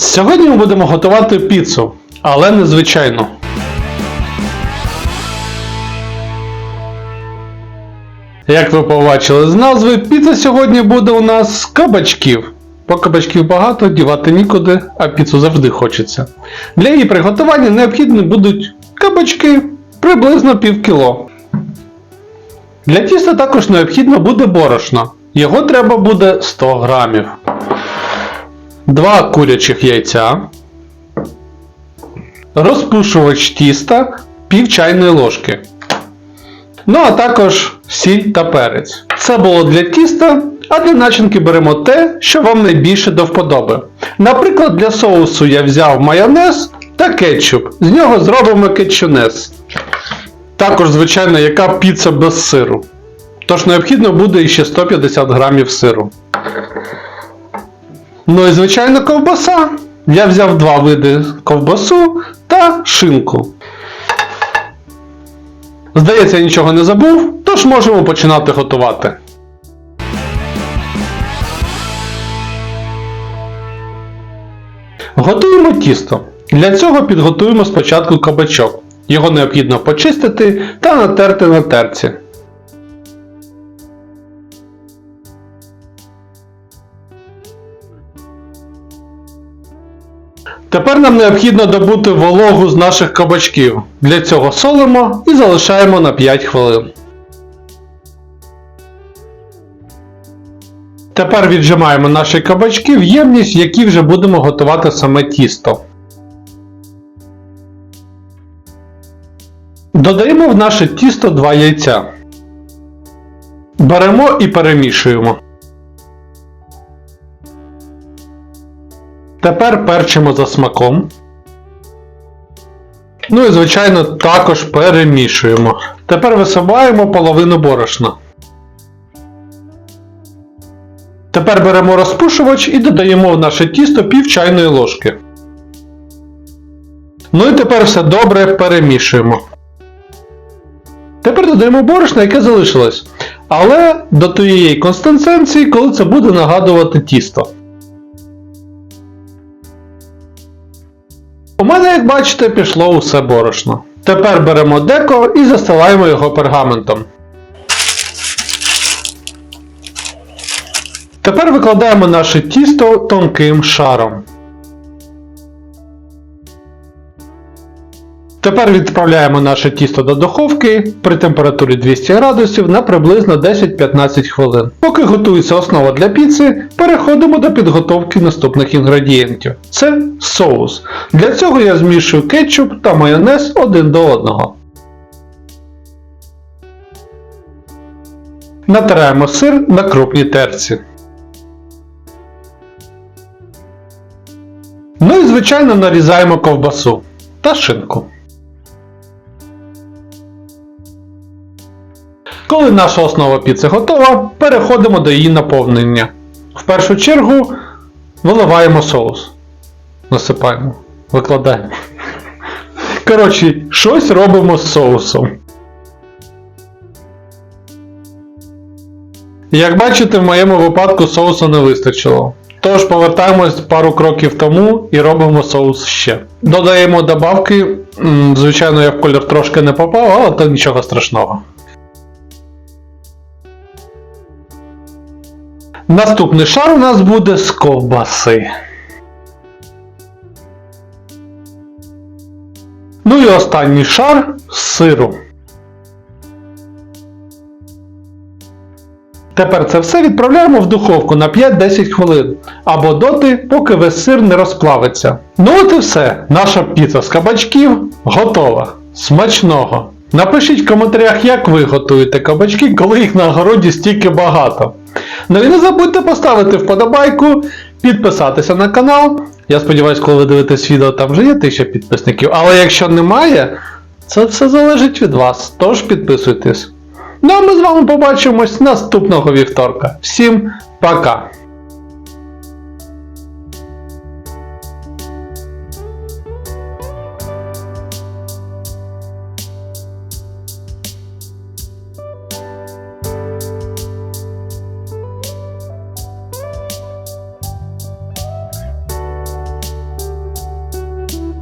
Сьогодні ми будемо готувати піцу, але незвичайну. Як ви побачили з назви, піца сьогодні буде у нас з кабачків. Бо кабачків багато, дівати нікуди, а піцу завжди хочеться. Для її приготування необхідні будуть кабачки приблизно пів кіло. Для тіста також необхідно буде борошно. Його треба буде 100 грамів. Два курячих яйця. Розпушувач тіста пів чайної ложки. Ну, а також сіль та перець. Це було для тіста, а для начинки беремо те, що вам найбільше до вподоби. Наприклад, для соусу я взяв майонез та кетчуп. З нього зробимо кетчунес. Також, звичайно, яка піца без сиру. Тож необхідно буде ще 150 грамів сиру. Ну і звичайно ковбаса. Я взяв два види ковбасу та шинку. Здається, я нічого не забув, тож можемо починати готувати. Готуємо тісто. Для цього підготуємо спочатку кабачок. Його необхідно почистити та натерти на терці. Тепер нам необхідно добути вологу з наших кабачків. Для цього солимо і залишаємо на 5 хвилин. Тепер віджимаємо наші кабачки в ємність, в якій вже будемо готувати саме тісто. Додаємо в наше тісто 2 яйця. Беремо і перемішуємо. Тепер перчимо за смаком. Ну і звичайно також перемішуємо. Тепер висипаємо половину борошна. Тепер беремо розпушувач і додаємо в наше тісто пів чайної ложки. Ну і тепер все добре перемішуємо. Тепер додаємо борошно, яке залишилось. Але до тієї консистенції, коли це буде нагадувати тісто. У мене, як бачите, пішло усе борошно. Тепер беремо деко і застилаємо його пергаментом. Тепер викладаємо наше тісто тонким шаром. Тепер відправляємо наше тісто до духовки при температурі 200 градусів на приблизно 10-15 хвилин. Поки готується основа для піци, переходимо до підготовки наступних інгредієнтів. Це соус. Для цього я змішую кетчуп та майонез один до одного. Натираємо сир на крупній терці. Ну і звичайно нарізаємо ковбасу та шинку. Коли наша основа піци готова, переходимо до її наповнення. В першу чергу виливаємо соус. Насипаємо, викладаємо. Коротше, щось робимо з соусом. Як бачите, в моєму випадку соусу не вистачило. Тож повертаємось пару кроків тому і робимо соус ще. Додаємо добавки, звичайно, я в колір трошки не попав, але то нічого страшного. Наступний шар у нас буде з ковбаси. Ну і останній шар з сиру. Тепер це все відправляємо в духовку на 5-10 хвилин. Або доти, поки весь сир не розплавиться. Ну от і все. Наша піца з кабачків готова. Смачного! Напишіть в коментарях, як ви готуєте кабачки, коли їх на городі стільки багато. Ну і не забудьте поставити вподобайку, підписатися на канал. Я сподіваюся, коли ви дивитесь відео, там вже є 1000 підписників. Але якщо немає, це все залежить від вас. Тож підписуйтесь. Ну а ми з вами побачимось наступного вівторка. Всім пока!